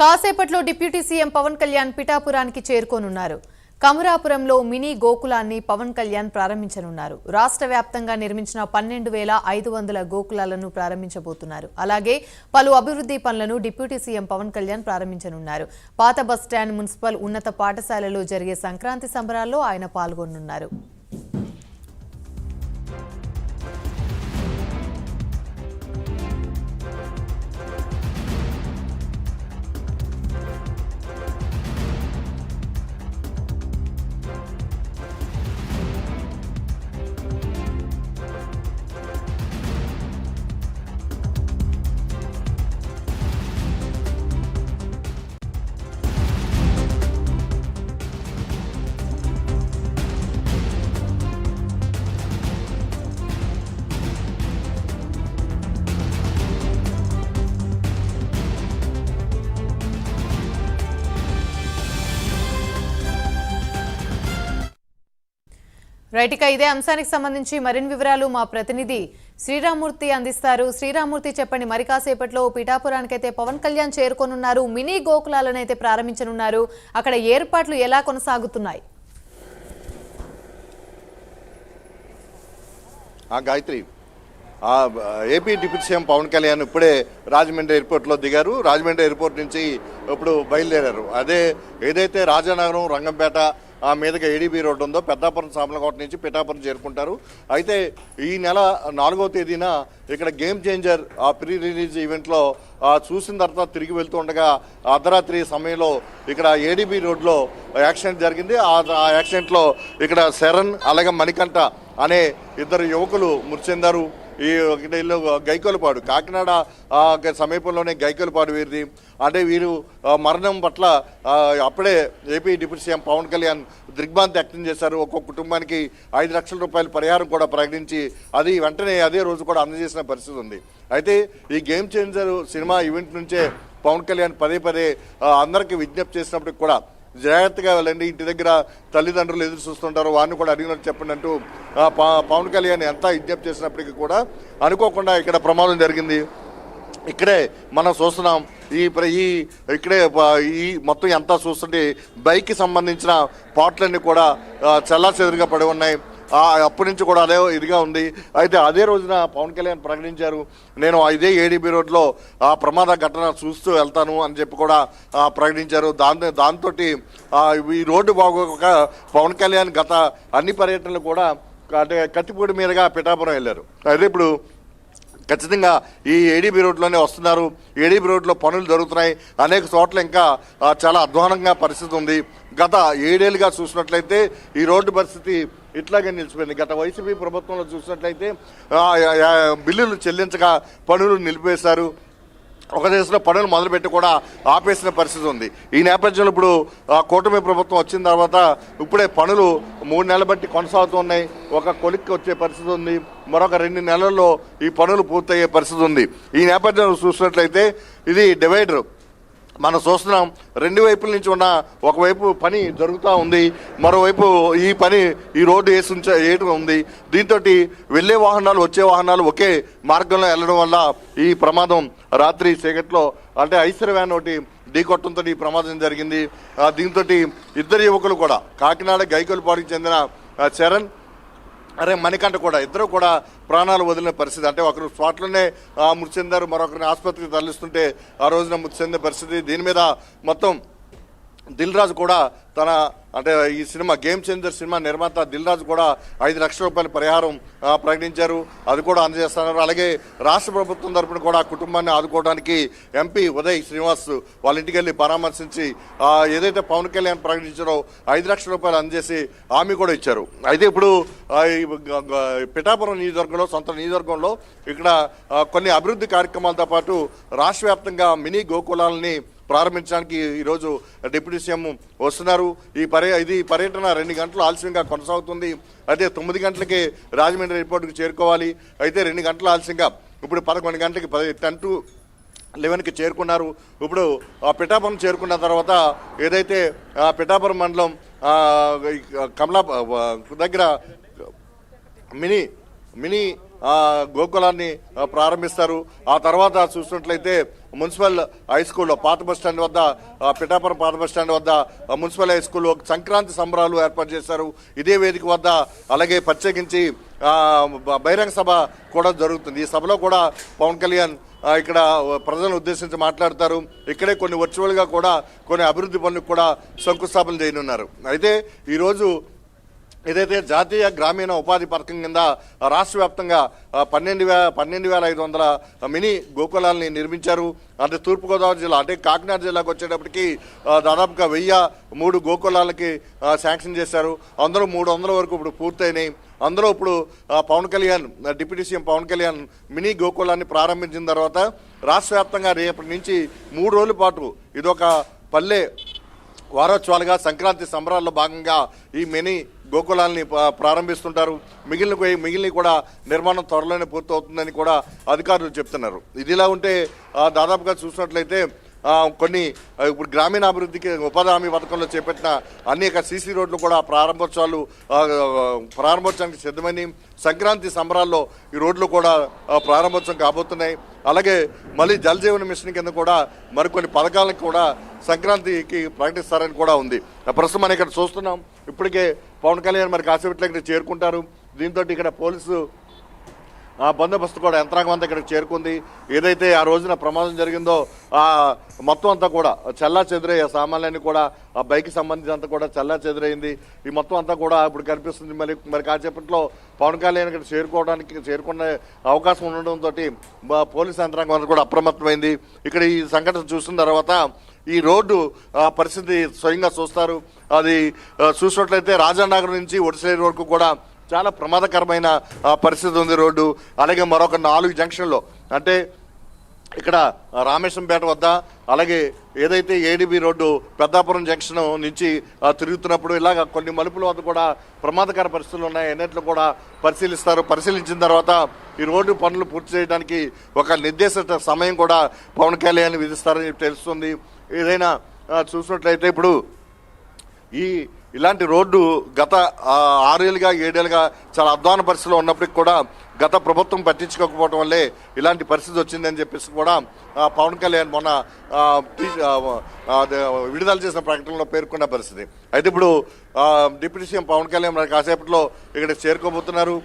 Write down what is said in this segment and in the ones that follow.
కాసేపట్లో deputy CM Pawan Kalyan పిఠాపురానికి చేరుకోనున్నారు. కమరాపురంలో మినీ గోకులాన్ని పవన్ కళ్యాణ్ ప్రారంభించనున్నారు. రాష్ట్ర వ్యాప్తంగా నిర్మించిన పన్నెండు వేల ఐదు వందల గోకులాలను ప్రారంభించబోతున్నారు. అలాగే పలు అభివృద్ధి పనులను డిప్యూటీ సీఎం పవన్ కళ్యాణ్ ప్రారంభించనున్నారు. పాత బస్టాండ్ మున్సిపల్ ఉన్నత పాఠశాలలో జరిగే సంక్రాంతి సంబరాల్లో ఆయన పాల్గొనున్నారు. రైట్ ఇక ఇదే అంశానికి సంబంధించి మరిన్ని వివరాలు మా ప్రతినిధి శ్రీరామూర్తి అందిస్తారు. శ్రీరామూర్తి చెప్పండి మరి కాసేపట్లో పిఠాపురానికైతే పవన్ కళ్యాణ్ చేరుకోనున్నారు మినీ గోకులాలను అయితే ప్రారంభించనున్నారు. అక్కడ ఏర్పాట్లు ఎలా కొనసాగుతున్నాయి? ఆ Gayatri AP deputy CM Pavan Kalyan ఇప్పుడే రాజమండ్రి ఎయిర్పోర్ట్లో దిగారు. రాజమండ్రి ఎయిర్పోర్ట్ నుంచి ఇప్పుడు బయలుదేరారు. అదే ఏదైతే రాజానగరం రంగంపేట ఆ మీదకి ఏడీబీ రోడ్డు ఉందో పెద్దాపురం సామలకోట నుంచి పిఠాపురం చేరుకుంటారు. అయితే ఈ నెల నాలుగవ తేదీన ఇక్కడ గేమ్ చేంజర్ ఆ ప్రీ రిలీజ్ ఈవెంట్లో ఆ చూసిన తర్వాత తిరిగి వెళ్తూ ఉండగా అర్ధరాత్రి సమయంలో ఇక్కడ ఏడీబీ రోడ్లో యాక్సిడెంట్ జరిగింది. ఆ ఆ యాక్సిడెంట్లో ఇక్కడ శరణ్ అలాగే మణికంఠ అనే ఇద్దరు యువకులు మృతి చెందారు. ఈ ఒకటి గైకోలపాడు కాకినాడ సమీపంలోనే గైకోలపాడు వీరిది. అంటే వీరు మరణం పట్ల అప్పుడే AP deputy CM Pavan Kalyan దిగ్భ్రాంతి వ్యక్తం చేశారు. ఒక్కొక్క కుటుంబానికి ఐదు లక్షల రూపాయల పరిహారం కూడా ప్రకటించి అది వెంటనే అదే రోజు కూడా అందజేసిన పరిస్థితి ఉంది. అయితే ఈ గేమ్ చేంజర్ సినిమా ఈవెంట్ నుంచే పవన్ కళ్యాణ్ పదే పదే అందరికీ విజ్ఞప్తి చేసినప్పటికి కూడా జాగ్రత్తగా వెళ్ళండి. ఇంటి దగ్గర తల్లిదండ్రులు ఎదురు చూస్తుంటారు. వారిని కూడా అడిగినట్టు చెప్పండి అంటూ పవన్ కళ్యాణ్ ఎంత విజ్ఞప్తి చేసినప్పటికీ కూడా అనుకోకుండా ఇక్కడ ప్రమాదం జరిగింది. ఇక్కడే మనం చూస్తున్నాం. ఈ ప్ర- ఈ ఇక్కడే ఈ మొత్తం ఎంత చూస్తుంటే బైక్కి సంబంధించిన పాటలన్నీ కూడా చల్లాచెదురుగా పడి ఉన్నాయి. అప్పటి నుంచి కూడా అదే ఇదిగా ఉంది. అయితే అదే రోజున పవన్ కళ్యాణ్ ప్రకటించారు. నేను ఇదే ఏడీబీ రోడ్లో ఆ ప్రమాద ఘటన చూస్తూ వెళ్తాను అని చెప్పి కూడా ప్రకటించారు. దాంతో దాంతో ఈ రోడ్డు బాగోక పవన్ కళ్యాణ్ గత అన్ని పర్యటనలు కూడా అంటే కత్తిపూడి మీదుగా పిఠాపురం వెళ్ళారు. అయితే ఇప్పుడు ఖచ్చితంగా ఈ ఏడీబీ రోడ్లోనే వస్తున్నారు. ఏడీబీ రోడ్లో పనులు జరుగుతున్నాయి. అనేక చోట్ల ఇంకా చాలా అధ్వానంగా పరిస్థితి ఉంది. గత ఏడేళ్ళుగా చూసినట్లయితే ఈ రోడ్డు పరిస్థితి ఇట్లాగే నిలిచిపోయింది. గత వైసీపీ ప్రభుత్వంలో చూసినట్లయితే బిల్లులు చెల్లించక పనులు నిలిపేశారు. ఒక దేశంలో పనులు మొదలుపెట్టి కూడా ఆపేసిన పరిస్థితి ఉంది. ఈ నేపథ్యంలో ఇప్పుడు కూటమి ప్రభుత్వం వచ్చిన తర్వాత ఇప్పుడే పనులు మూడు నెలల బట్టి కొనసాగుతున్నాయి ఒక కొలిక్కి వచ్చే పరిస్థితి ఉంది. మరొక రెండు నెలల్లో ఈ పనులు పూర్తయ్యే పరిస్థితి ఉంది. ఈ నేపథ్యంలో చూసినట్లయితే ఇది డివైడర్. మనం చూస్తున్నాం రెండు వైపుల నుంచి ఉన్న ఒకవైపు పని జరుగుతూ ఉంది మరోవైపు ఈ పని ఈ రోడ్డు వేసి వేయటం ఉంది. దీంతో వెళ్ళే వాహనాలు వచ్చే వాహనాలు ఒకే మార్గంలో వెళ్ళడం వల్ల ఈ ప్రమాదం రాత్రి చీకట్లో అంటే ఐసర్ వ్యాన్ ఒకటి ఢీకొట్టడంతో ఈ ప్రమాదం జరిగింది. దీంతో ఇద్దరు యువకులు కూడా కాకినాడ గైకొలపాడికి చెందిన చరణ్ అరే మణికంఠ కూడా ఇద్దరు కూడా ప్రాణాలు వదిలిన పరిస్థితి. అంటే ఒకరు స్పాట్లోనే ఆ, మృతి చెందారు మరొకరిని ఆసుపత్రికి తరలిస్తుంటే ఆ రోజున మృతి చెందిన పరిస్థితి. దీని మీద మొత్తం దిల్ రాజు కూడా తన అంటే ఈ సినిమా గేమ్ చేంజర్ సినిమా నిర్మాత దిల్ రాజు కూడా ఐదు లక్షల రూపాయల పరిహారం ప్రకటించారు. అది కూడా అందజేస్తున్నారు. అలాగే రాష్ట్ర ప్రభుత్వం తరపున కూడా కుటుంబాన్ని ఆదుకోవడానికి ఎంపీ ఉదయ్ శ్రీనివాస్ వాళ్ళ ఇంటికి వెళ్ళి పరామర్శించి ఏదైతే పవన్ కళ్యాణ్ ప్రకటించారో ఐదు లక్షల రూపాయలు అందజేసి హామీ కూడా ఇచ్చారు. అయితే ఇప్పుడు పిఠాపురం నియోజకవర్గంలో సొంత నియోజకవర్గంలో ఇక్కడ కొన్ని అభివృద్ధి కార్యక్రమాలతో పాటు రాష్ట్ర వ్యాప్తంగా మినీ గోకులాలని ప్రారంభించడానికి ఈరోజు డిప్యూటీ సీఎం వస్తున్నారు. ఈ పర్య ఇది పర్యటన రెండు గంటలు ఆలస్యంగా కొనసాగుతుంది. అయితే తొమ్మిది గంటలకి రాజమండ్రి ఎయిర్పోర్ట్కి చేరుకోవాలి. అయితే రెండు గంటలు ఆలస్యంగా ఇప్పుడు పదకొండు గంటలకి పది టెన్ టు లెవెన్కి చేరుకున్నారు. ఇప్పుడు ఆ పిఠాపురం చేరుకున్న తర్వాత ఏదైతే ఆ పిఠాపురం మండలం కమలా దగ్గర మినీ మినీ గోకులాన్ని ప్రారంభిస్తారు. ఆ తర్వాత చూసినట్లయితే మున్సిపల్ హై స్కూల్లో పాత బస్ స్టాండ్ వద్ద పిఠాపురం పాత బస్ స్టాండ్ వద్ద మున్సిపల్ హై స్కూల్లో సంక్రాంతి సంబరాలు ఏర్పాటు చేశారు. ఇదే వేదిక వద్ద అలాగే ప్రత్యేకించి బహిరంగ సభ కూడా జరుగుతుంది. ఈ సభలో కూడా పవన్ కళ్యాణ్ ఇక్కడ ప్రజలను ఉద్దేశించి మాట్లాడతారు. ఇక్కడే కొన్ని వర్చువల్గా కూడా కొన్ని అభివృద్ధి పనులకు కూడా శంకుస్థాపన చేయనున్నారు. అయితే ఈరోజు ఏదైతే జాతీయ గ్రామీణ ఉపాధి పథకం కింద రాష్ట్ర వ్యాప్తంగా పన్నెండు వే పన్నెండు వేల ఐదు వందల మినీ గోకులాల్ని నిర్మించారు. అంటే తూర్పుగోదావరి జిల్లా అంటే కాకినాడ జిల్లాకు వచ్చేటప్పటికి దాదాపుగా వెయ్యి మూడు గోకులాలకి శాంక్షన్ చేశారు. అందరూ మూడు వందల వరకు ఇప్పుడు పూర్తయినాయి. అందులో ఇప్పుడు Pavan Kalyan deputy CM Pavan Kalyan mini గోకులాన్ని ప్రారంభించిన తర్వాత రాష్ట్ర వ్యాప్తంగా రేపటి నుంచి మూడు రోజుల పాటు ఇదొక పల్లె వారోత్సవాలుగా సంక్రాంతి సంబరాల్లో భాగంగా ఈ మినీ గోకులాల్ని ప్రారంభిస్తుంటారు. మిగిలిన మిగిలిన కూడా నిర్మాణం త్వరలోనే పూర్తవుతుందని కూడా అధికారులు చెప్తున్నారు. ఇదిలా ఉంటే దాదాపుగా చూసినట్లయితే కొన్ని ఇప్పుడు గ్రామీణాభివృద్ధికి ఉపాధి హామీ పథకంలో చేపట్టిన అనేక సీసీ రోడ్లు కూడా ప్రారంభోత్సవాలు ప్రారంభోత్సవానికి సిద్ధమని సంక్రాంతి సంబరాల్లో ఈ రోడ్లు కూడా ప్రారంభోత్సవం కాబోతున్నాయి. అలాగే మళ్ళీ జలజీవన మిషన్ కింద కూడా మరికొన్ని పథకాలకు కూడా సంక్రాంతికి ప్రకటిస్తారని కూడా ఉంది. ఆ, ప్రస్తుతం మనం ఇక్కడ చూస్తున్నాం. ఇప్పటికే పవన్ కళ్యాణ్ మరి కాసేపట్లో ఇక్కడ చేరుకుంటారు. దీంతో ఇక్కడ పోలీసు బందోబస్తు కూడా యంత్రాంగం అంతా ఇక్కడికి చేరుకుంది. ఏదైతే ఆ రోజున ప్రమాదం జరిగిందో ఆ మొత్తం అంతా కూడా చల్లా చెదిరే సామాన్లన్నీ కూడా ఆ బైక్ సంబంధించినంత కూడా చల్లా చెదురైంది ఈ మొత్తం అంతా కూడా ఇప్పుడు కనిపిస్తుంది మరి మరి కాసేపట్లో పవన్ కళ్యాణ్ ఇక్కడ చేరుకోవడానికి చేరుకునే అవకాశం ఉండడంతో పోలీస్ యంత్రాంగం అంతా కూడా అప్రమత్తమైంది. ఇక్కడ ఈ సంఘటన చూసిన తర్వాత ఈ రోడ్డు ఆ, పరిస్థితి స్వయంగా చూస్తారు. అది చూసినట్లయితే రాజానగర్ నుంచి ఒడిసేరు వరకు కూడా చాలా ప్రమాదకరమైన పరిస్థితి ఉంది రోడ్డు. అలాగే మరొక నాలుగు జంక్షన్లో. అంటే ఇక్కడ రామేశ్వరంపేట వద్ద అలాగే ఏదైతే ఏడిబి రోడ్డు పెద్దాపురం జంక్షన్ నుంచి తిరుగుతున్నప్పుడు ఇలాగ కొన్ని మలుపుల వద్ద కూడా ప్రమాదకర పరిస్థితులు ఉన్నాయి. అన్నిట్లు కూడా పరిశీలిస్తారు. పరిశీలించిన తర్వాత ఈ రోడ్డు పనులు పూర్తి చేయడానికి ఒక నిర్దేశిత సమయం కూడా పవన్ కళ్యాణ్ విధిస్తారని తెలుస్తుంది. ఏదైనా చూసినట్లయితే ఇప్పుడు ఈ ఇలాంటి రోడ్డు గత ఆరేళ్ళుగా ఏడేళ్ళుగా చాలా అధ్వాన పరిస్థితిలో ఉన్నప్పటికి కూడా గత ప్రభుత్వం పట్టించుకోకపోవడం వల్లే ఇలాంటి పరిస్థితి వచ్చిందని చెప్పేసి కూడా పవన్ కళ్యాణ్ మొన్న విడుదల చేసిన ప్రకటనలో పేర్కొన్న పరిస్థితి. అయితే ఇప్పుడు డిప్యూటీ సీఎం పవన్ కళ్యాణ్ మరి కాసేపట్లో ఇక్కడ చేరుకోబోతున్నారు.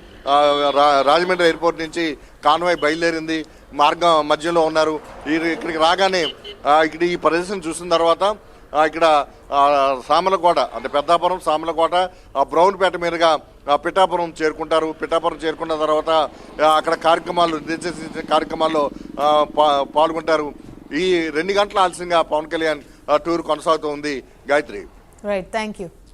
రా- రాజమండ్రి ఎయిర్పోర్ట్ నుంచి కాన్వాయ్ బయలుదేరింది. మార్గం మధ్యలో ఉన్నారు. ఇక్కడికి రాగానే ఇక్కడ ఈ ప్రదేశం చూసిన తర్వాత ఇక్కడ సామలకోట అంటే పెద్దాపురం సామలకోట ఆ బ్రౌన్పేట మీదుగా పిఠాపురం చేరుకుంటారు. పిఠాపురం చేరుకున్న తర్వాత అక్కడ కార్యక్రమాలు నిర్దేశించిన కార్యక్రమాల్లో పా- పాల్గొంటారు. ఈ రెండు గంటల ఆలస్యంగా పవన్ కళ్యాణ్ టూర్ కొనసాగుతూ ఉంది. గాయత్రి. Right thank you